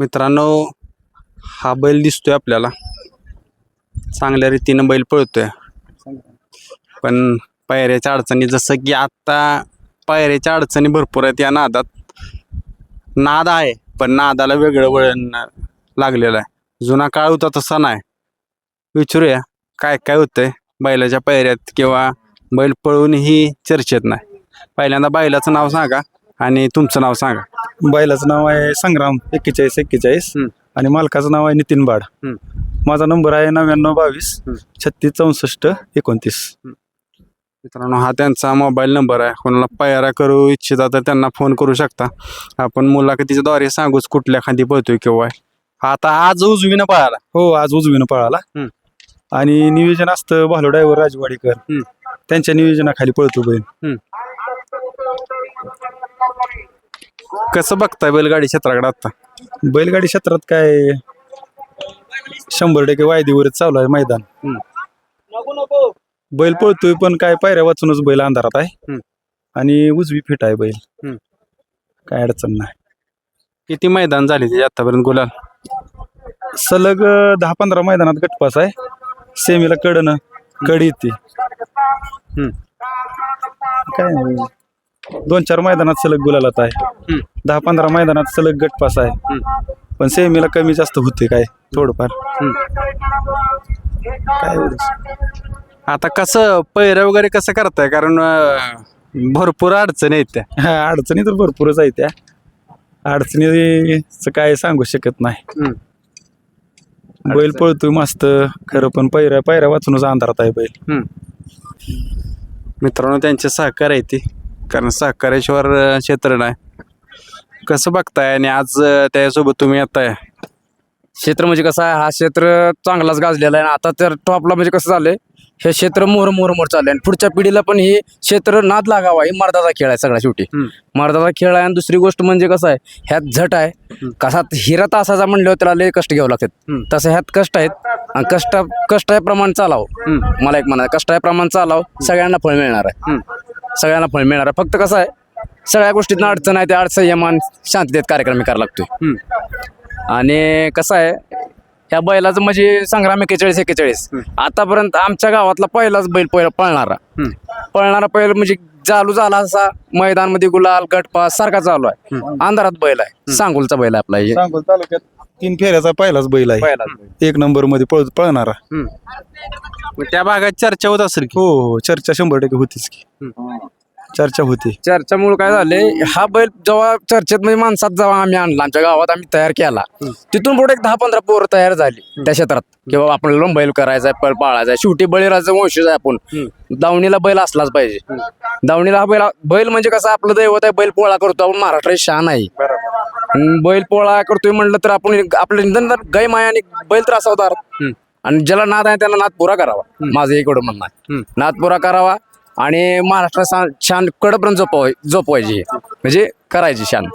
मित्रांनो हा बैल दिसतोय आपल्याला. चांगल्या रीतीनं बैल पळतोय. पण पायऱ्याच्या अडचणी जसं की आत्ता पायऱ्याच्या अडचणी भरपूर आहेत या नादात. नाद आहे पण नादाला वेगळं वळण लागलेलं आहे. जुना काळ होता तसा नाही. विचारूया काय काय होतंय? बैलाच्या पायऱ्यात किंवा बैल पळूनही चर्चेत नाही. पहिल्यांदा बैलाचं नाव सांगा. आणि तुमचं नाव सांगा. बैलाचं नाव आहे संग्राम एक्केचाळीस एक्केचाळीस. आणि मालकाचं नाव आहे नितीन बाड. माझा नंबर आहे नव्याण्णव बावीस. छत्तीस चौसष्ट एकोणतीस. मित्रांनो हा त्यांचा मोबाईल नंबर आहे. कोणाला पायऱ्या करू इच्छिता तर त्यांना फोन करू शकता. आपण मुलाखतीच्या द्वारे सांगूच कुठल्या खांदी पळतोय किंवा आता आज उजवीनं पळाला. हो आज उजवीनं पळाला. आणि नियोजन असतं भालो ड्रायव्हर राजवाडीकर. त्यांच्या नियोजनाखाली पळतो बैल. कसं बघताय बैलगाडी क्षेत्राकडे आता बैलगाडी क्षेत्रात काय शंभर टक्के वायदीवरच चालू आहे मैदान. बैल पळतोय पण काय पायऱ्या वाचूनच बैल अंधारात आहे. आणि उजवी फिट आहे बैल. काय अडचण नाही किती मैदान झाले त्याचे आतापर्यंत गुलाल सलग दहा पंधरा मैदानात गटपास आहे सेमीला कडनं कड येते. काय नाही. दोन चार मैदानात सलग गुलालात आहे. दहा पंधरा मैदानात सलग गटपास आहे. पण सेमीला कमी जास्त होते काय थोडंफार. काय. आता कसं पैर वगैरे कसं करताय? कारण अं, भरपूर अडचणी आहेत त्या. हा अडचणी तर भरपूरच आहे त्या. अडचणीचं काय सांगू शकत नाही. बैल पळतोय मस्त. खरं पण पैऱ्या पायऱ्या वाचूनच अंधारात आहे बैल. मित्रांनो त्यांचे सहकार्य आहे ती. कारण सहकार्याशिवाय अं, क्षेत्र नाही. कसं बघताय आणि आज अं, त्याच्यासोबत तुम्ही येताय? क्षेत्र म्हणजे कसं आहे हा क्षेत्र चांगलाच गाजलेला आहे. आणि आता तर टॉपला म्हणजे कसं झालंय हे क्षेत्र मोर मोर मोर चाललंय. आणि पुढच्या पिढीला पण हे क्षेत्र नाद लागावा ही मर्दाचा खेळ आहे सगळ्या शेवटी. हम्म. मर्दाचा खेळ आहे आणि दुसरी गोष्ट म्हणजे कसं आहे ह्यात झट आहे. कसा हिरा तासाचा म्हणल्यावर त्याला लय कष्ट घ्यावं लागतात. हम्म. तसं ह्यात कष्ट आहेत आणि कष्ट कष्टाप्रमाणे चालावं. हम्म. मला एक म्हणा कष्टाप्रमाणे चालावं सगळ्यांना फळ मिळणार आहे. हम्म. सगळ्यांना फळ मिळणार. आहे फक्त कसं आहे सगळ्या गोष्टीतनं अडचण आहे त्या अडचण यमान शांततेत कार्यक्रम करायला लागतोय. आणि कसं आहे ह्या बैलाचं म्हणजे संग्राम एक्केचाळीस एक्केचाळीस आतापर्यंत आमच्या गावातला पहिलाच बैल पहिला पळणारा. पळणारा पहिला म्हणजे चालू झाला असा मैदानमध्ये गुलाल गटपास सारखा चालू आहे. अंधारात बैल आहे. सांगोलचा बैल आहे आपला. सांगोल तालुक्यात तीन फेऱ्याचा पहिलाच बैल आहे. एक नंबरमध्ये पळ पळणारा. त्या भागात चर्चा होत असेल की? हो हो चर्चा शंभर टक्के होतीच की. चर्चा होती. चर्चामुळे काय झाले हा बैल जेव्हा चर्चेत म्हणजे माणसात जेव्हा आम्ही आणला आमच्या गावात आम्ही तयार केला तिथून पुढे एक दहा पंधरा पोरं तयार झाली त्या क्षेत्रात. किंवा आपल्याला बैल करायचा आहे, पळ पाळायचा आहे. शेवटी बळीराजा वंशज आहे आपण. दावणीला बैल असलाच पाहिजे. दावणीला हा बैल बैल म्हणजे कसं आपलं दैवत आहे बैल पोळा करतो आपण महाराष्ट्राची शान आहे. बैल पोळा करतोय म्हणलं तर आपण आपलं निधन तर गाय माया आणि बैल त्रासवदार आणि ज्याला नाद आहे त्याला नाद पुरा करावा. माझं एवढं म्हणणं आहे. नाद पुरा करावा आणि महाराष्ट्र शान कडपर्यंत झोपवाय झोपवायची म्हणजे करायची शान.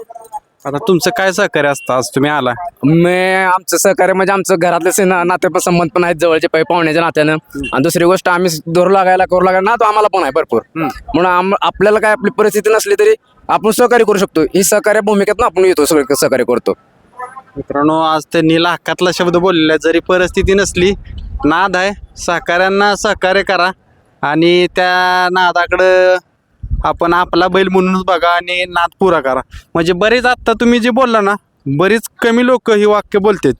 आता तुमचं काय सहकार्य असतं? आज तुम्ही आला. मी आमचं सहकार्य म्हणजे आमचं घरातले से- नाते पण संबंध पण आहेत. जवळचे पै पाहुण्याच्या नात्यानं. आणि दुसरी गोष्ट आम्ही धरू लागायला करू लागायला ना तो आम्हाला पण आहे भरपूर. म्हणून आम- आपल्याला काय आपली परिस्थिती नसली तरी आपण सहकार्य करू शकतो. ही सहकार्य भूमिकेत आपण येतो सगळं सहकार्य करतो. मित्रांनो आज त्यांनी लाखातला शब्द बोललेला. जरी परिस्थिती नसली नाद आहे. सहकाऱ्यांना सहकार्य करा. आणि त्या नादाकडं आपण आपला बैल म्हणूनच बघा आणि नाद पुरा करा. म्हणजे बरेच आत्ता तुम्ही जे बोलला ना बरीच कमी लोक ही वाक्य बोलतात.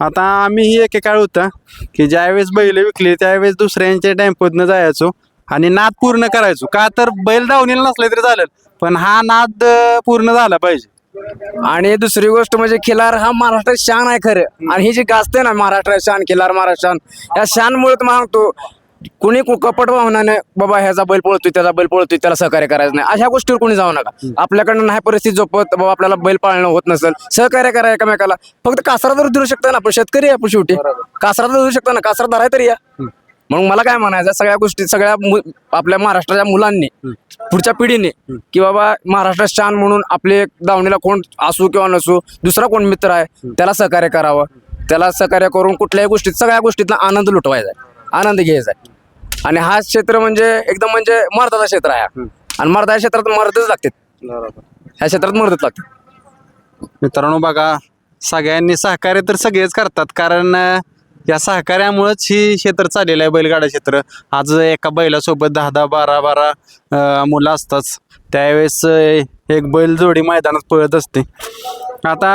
आता आम्ही ही एकेकाळ होता की ज्यावेळेस बैल विकली त्यावेळेस दुसऱ्यांच्या टॅम्पोतनं जायचो आणि नाद पूर्ण करायचो. का तर बैल धावणीला नसले तरी चालेल पण हा नाद पूर्ण झाला पाहिजे. आणि दुसरी गोष्ट म्हणजे खिलार हा महाराष्ट्रात शान आहे खरं. आणि ही जी गाजते ना महाराष्ट्रात शान खिलार महाराष्ट्र शान या शानमुळे तर म्हणतो कुणी कु- कपट भावनाने बाबा ह्याचा बैल पळतोय त्याचा बैल पळतोय त्याला सहकार्य करायचं नाही. अशा गोष्टीवर कोणी जाऊ नका. आपल्याकडनं नाही परिस्थिती झोपत बाबा आपल्याला बैल पाळणं होत नसेल सहकार्य करा एकामेकाला. फक्त कासरावर धरू शकता ना आपण शेतकरी आहे आपण शेवटी. कासरात धरू शकता ना कासरा धराय तरी या. मग मला काय म्हणायचं सगळ्या गोष्टी सगळ्या मु- आपल्या महाराष्ट्राच्या मुलांनी पुढच्या पिढीने की बाबा महाराष्ट्रात शान म्हणून आपले दावणीला कोण असू किंवा नसू दुसरा कोण मित्र आहे त्याला सहकार्य करावं. त्याला सहकार्य करून कुठल्याही गोष्टीत सगळ्या गोष्टीतला आनंद लुटवायचा आहे. आनंद घ्यायचा आहे. आणि हा क्षेत्र म्हणजे एकदम म्हणजे मर्दाचा क्षेत्र आहे. आणि मर्दा या क्षेत्रात मर्दच लागतात. ह्या क्षेत्रात मर्दच लागतात. मित्रांनो बघा सगळ्यांनी सहकार्य तर सगळेच करतात कारण अं, या सहकार्यामुळेच ही क्षेत्र चाललेलं आहे बैलगाडा क्षेत्र. आज एका बैलासोबत दहा दहा बारा बारा अं, मुलं असतात. त्यावेळेस अं, एक बैल जोडी मैदानात पळत असते. आता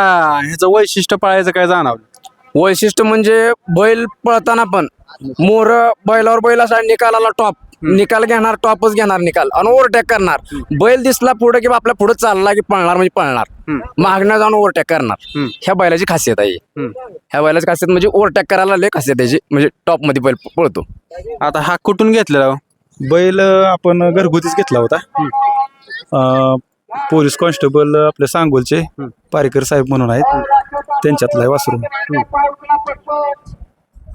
ह्याचं वैशिष्ट्य पाळायचं काय जाणवलं? वैशिष्ट्य म्हणजे बैल पळताना पण मोर बैलावर बैल असा निकालाला टॉप निकाल घेणार टॉपच घेणार निकाल. आणि ओव्हरटॅक करणार. बैल दिसला पुढे की आपल्या पुढे चालला की पळणार म्हणजे पळणार. मागण्या जाऊन ओव्हरटॅक करणार. ह्या बैलाची खासियत आहे. ह्या बैलाची खासियत म्हणजे ओव्हरटॅक करायला लय खासियत त्याची म्हणजे टॉपमध्ये बैल पळतो. आता हा कुठून घेतलेला हो? बैल आपण घरगुतीच घेतला होता. अं, पोलीस कॉन्स्टेबल आपले सांगोलचे पारेकर साहेब म्हणून आहेत. त्यांच्यातला वासरू.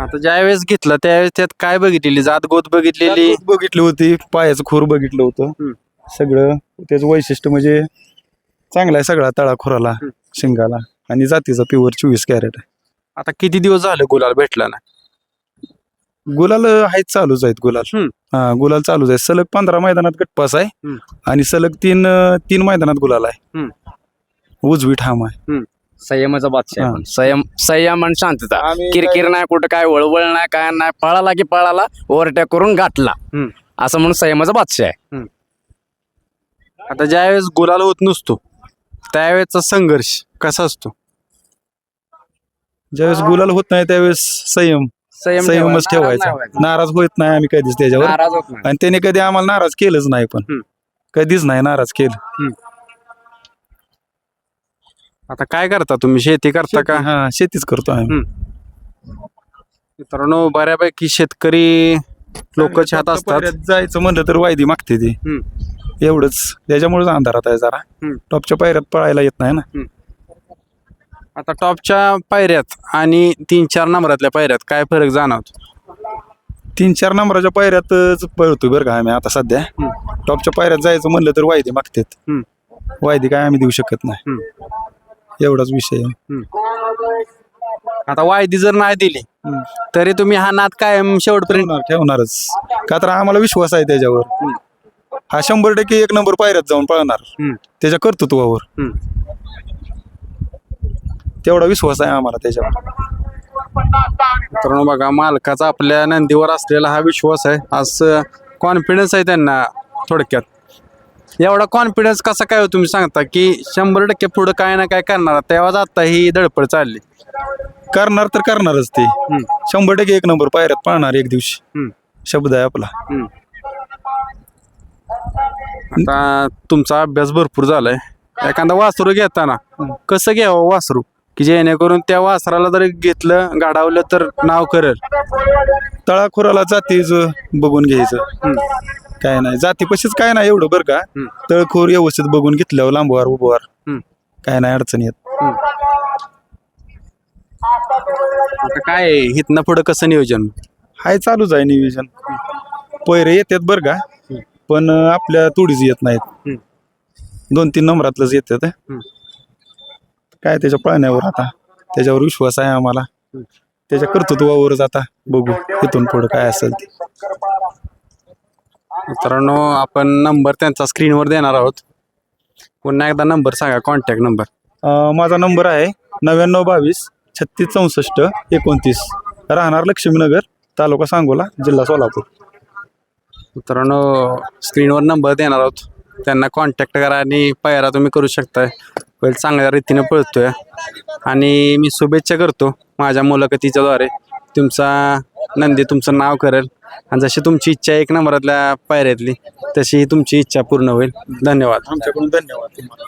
आता ज्यावेळेस घेतला त्यावेळेस त्यात काय बघितलेली? जात गोत बघितलेली? बघितली होती पायाचं खूर बघितलं. होतं. सगळं त्याचं वैशिष्ट्य म्हणजे चांगला आहे सगळा तळा खुराला शिंगाला. आणि जातीचा प्युअर चोवीस कॅरेट आहे. आता किती दिवस झाले गुलाल भेटला ना गुलाल आहेत चालूच आहेत गुलाल. हा गुलाल चालूच आहे. सलग पंधरा मैदानात गटपास आहे. आणि सलग तीन तीन मैदानात गुलाल आहे. उजवी ठाम आहे. संयमाचा बादशाह. आहे पण. संयम संयम आणि शांतता. आम्ही किरकिर नाही कुठं काय वळवळ नाही काय नाही पळाला की पळाला ओव्हरटॅक करून गाठला. हम्म. असं म्हणून संयमाचा बादशाह आहे. आता ज्यावेळेस गुलाल होत नसतो त्यावेळेसचा संघर्ष कसा असतो? ज्यावेळेस गुलाल होत नाही त्यावेळेस संयम. संयम संयमच ठेवायचा. नाराज होत नाही. आम्ही कधीच त्याच्यावर. नाराज होत नाही. आणि त्याने कधी आम्हाला नाराज केलंच नाही पण. हम्म. कधीच नाही नाराज केलं. आता काय करता तुम्ही? शेती करता का? हा शेतीच करतो आम्ही. मित्रांनो बऱ्यापैकी शेतकरी लोक छात असतात. जायचं म्हणलं तर वायदी मागते ती. हम्म. एवढंच. त्याच्यामुळेच अंधारात आहे जरा. हम्म. टॉपच्या पायऱ्यात पळायला येत नाही ना. आता टॉपच्या पायऱ्यात आणि तीन चार नंबरातल्या पायऱ्यात काय फरक जाणवतो? तीन चार नंबराच्या पायऱ्यातच पळतोय बरं का आम्ही आता सध्या. टॉपच्या पायऱ्यात जायचं म्हणलं तर वायदी मागतात. हम्म. वायदी काय आम्ही देऊ शकत नाही. हम्म. एवढाच विषय आहे. आता वायदी जर नाही दिली हम्म. तरी तुम्ही हा नाद कायम शेवटपर्यंत ठेवणार ठेवणारच. का तर आम्हाला विश्वास आहे त्याच्यावर. हा शंभर टक्के एक नंबर पायऱ्यात जाऊन पळणार. हम्म. त्याच्या कर्तृत्वावर. हम्म. तेवढा विश्वास आहे आम्हाला त्याच्यावर. मित्रांनो बघा मालकाचा आपल्या नंदीवर असलेला हा विश्वास आहे. आज कॉन्फिडन्स आहे त्यांना थोडक्यात. एवढा कॉन्फिडन्स कसा काय हो तुम्ही सांगता की शंभर टक्के पुढं काय ना काय करणार? तेव्हाच आता ही धडपड चालली. करणार तर करणारच ते. शंभर टक्के एक नंबर पायऱ्यात पळणार एक दिवशी. हम्म. शब्द आहे आपला. आता तुमचा अभ्यास भरपूर झालाय. एखादा वासरू घेताना कसं घ्यावं वासरू? की जेणेकरून त्या वासराला जर घेतलं गाडावलं तर नाव करेल? तळाखोराला जातीच बघून घ्यायचं. काय नाही. जातीपाशीच काय नाही एवढं बरं का. तळखोर व्यवस्थित बघून घेतल्यावर लांबवार उभवार. हम्म. काय नाही अडचण येत. आता काय इथनं पुढं कसं नियोजन? हाय चालूच आहे नियोजन. पैरे येतात बरं का. पण अं, आपल्या तोडीच येत नाहीत. दोन तीन नंबरातलंच येतात. काय त्याच्या पळण्यावर आता? त्याच्यावर विश्वास आहे आम्हाला. त्याच्या कर्तृत्वावरच आता बघू इथून पुढं काय असेल ते. मित्रांनो आपण नंबर त्यांचा स्क्रीनवर देणार आहोत. पुन्हा एकदा नंबर सांगा कॉन्टॅक्ट नंबर अं, माझा नंबर आहे नव्याण्णव बावीस छत्तीस चौसष्ट एकोणतीस. राहणार लक्ष्मीनगर तालुका सांगोला जिल्हा सोलापूर. मित्रांनो स्क्रीनवर नंबर देणार आहोत. त्यांना कॉन्टॅक्ट करा आणि पायरा तुम्ही करू शकताय. बैल चांगल्या रीतीने पळतोय. आणि मी शुभेच्छा करतो माझ्या मुलाखतीच्याद्वारे. तुमचा नंदी तुमचं नाव करेल. आणि जशी तुमची इच्छा एक नंबरातल्या पायऱ्यातली तशी तुमची इच्छा पूर्ण होईल. धन्यवाद. आमच्याकडून धन्यवाद. तुम्हाला